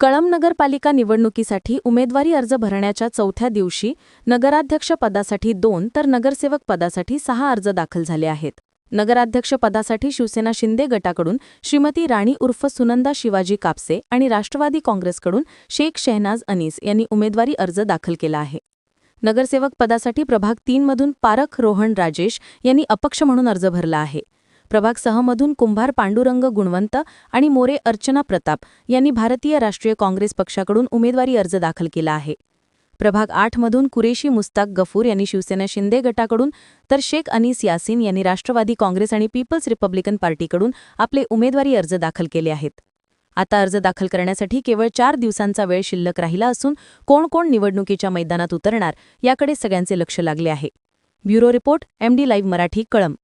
कळम नगरपालिका निवडणुकीसाठी उमेदवारी अर्ज भरण्याच्या चौथ्या दिवशी नगराध्यक्ष पदासाठी दोन तर नगरसेवक पदासाठी सहा अर्ज दाखल झाले आहेत. नगराध्यक्ष पदासाठी शिवसेना शिंदे गटाकडून श्रीमती राणी उर्फ सुनंदा शिवाजी कापसे आणि राष्ट्रवादी काँग्रेसकडून शेख शेहनाज अनीस यांनी उमेदवारी अर्ज दाखल केला आहे. नगरसेवक पदासाठी प्रभाग तीनमधून पारख रोहन राजेश यांनी अपक्ष म्हणून अर्ज भरला आहे. प्रभाग सहमधून कुंभार पांडुरंग गुणवंत आणि मोरे अर्चना प्रताप यांनी भारतीय राष्ट्रीय काँग्रेस पक्षाकडून उमेदवारी अर्ज दाखल केला आहे. प्रभाग आठमधून कुरेशी मुस्ताक गफूर यांनी शिवसेना शिंदे गटाकडून तर शेख अनीस यासिन यांनी राष्ट्रवादी काँग्रेस आणि पीपल्स रिपब्लिकन पार्टीकडून आपले उमेदवारी अर्ज दाखल केले आहेत. आता अर्ज दाखल करण्यासाठी केवळ चार दिवसांचा वेळ शिल्लक राहिला असून कोण कोण निवडणुकीच्या मैदानात उतरणार याकडे सगळ्यांचे लक्ष लागले आहे. Bureau report MD live Marathi कळम